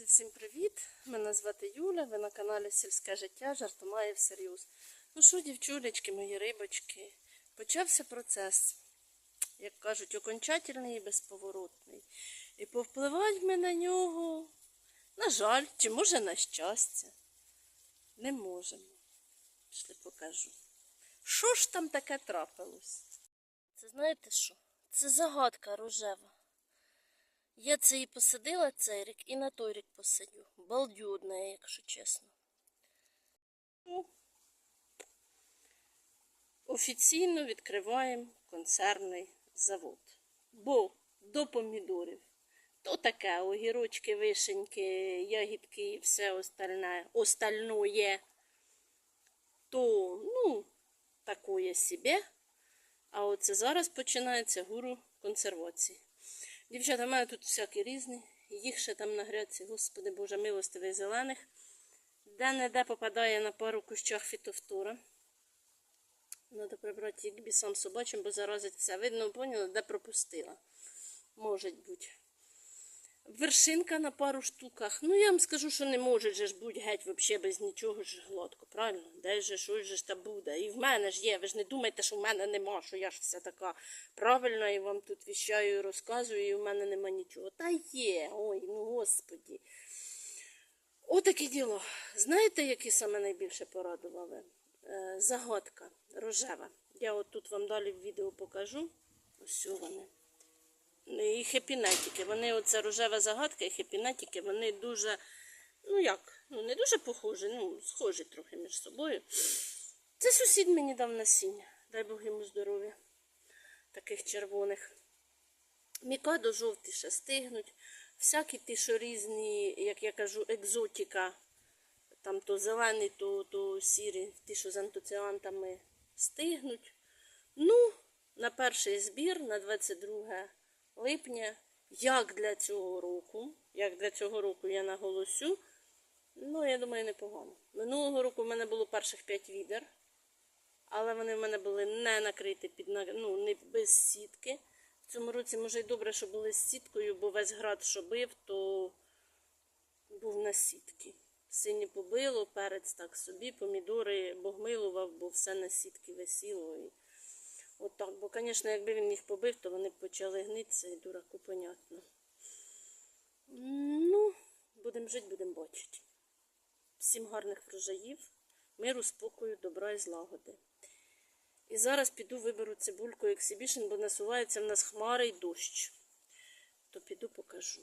Друзі, всім привіт! Мене звати Юля, ви на каналі Сільське життя жартомає всерйоз. Ну що, дівчулечки, мої рибочки, почався процес, як кажуть, окончательний і безповоротний. І повпливати ми на нього, на жаль, чи може на щастя, не можемо. Пішли покажу. Що ж там таке трапилось? Це знаєте що? Це загадка рожева. Я це і посадила цей рік, і на той рік посадю. Балдю одне, якщо чесно. Ну, офіційно відкриваємо концерний завод. Бо до помідорів. То таке, огірочки, вишеньки, ягідки і все остальне, остальное. То, ну, такое собі. А оце зараз починається гуру консервації. Дівчата, в мене тут всякі різні. Їх ще там на грядці, господи Боже, милостивих зелених. Де-не-де попадає на пару кущах фітофтура. Треба прибрати їх бісом собачим, бо заразить все. Видно, поняли, де пропустила. Може бути. Вершинка на пару штуках. Ну, я вам скажу, що не може же ж бути геть взагалі без нічого ж гладко, правильно? Де же щось ж та буде. І в мене ж є. Ви ж не думайте, що в мене нема, що я ж вся така правильна і вам тут віщаю і розказую, і в мене нема нічого. Та є. Ой, ну господі. Отаке діло. Знаєте, які саме найбільше порадували? Е, загадка рожева. Я от тут вам далі в відео покажу. Ось вони. І хепінетики. Вони, оця рожева загадка і хепінетики, вони дуже, ну як, ну не дуже похожі, ну, схожі трохи між собою. Це сусід мені дав насіння. Дай Бог йому здоров'я. Таких червоних. Мікадо жовті ще стигнуть. Всякі ті, що різні, як я кажу, екзотика. Там то зелені, то, то сірі, ті, що з антоціантами стигнуть. Ну, на перший збір, на 22 липня, як для цього року, як для цього року я наголосю, ну, я думаю, непогано. Минулого року в мене було перших 5 відер, але вони в мене були не накриті під ну, не без сітки. В цьому році, може, й добре, що були з сіткою, бо весь град, що бив, то був на сітки. Сині побило, перець так собі, помідори богмилував, бо все на сітки висіло. От так. Бо, звісно, якби він їх побив, то вони б почали гнитися і дураку понятно. Ну, будемо жити, будемо бачити. Всім гарних врожаїв, миру, спокою, добра і злагоди. І зараз піду виберу цибульку ексибішн, бо насувається в нас хмари й дощ. То піду покажу.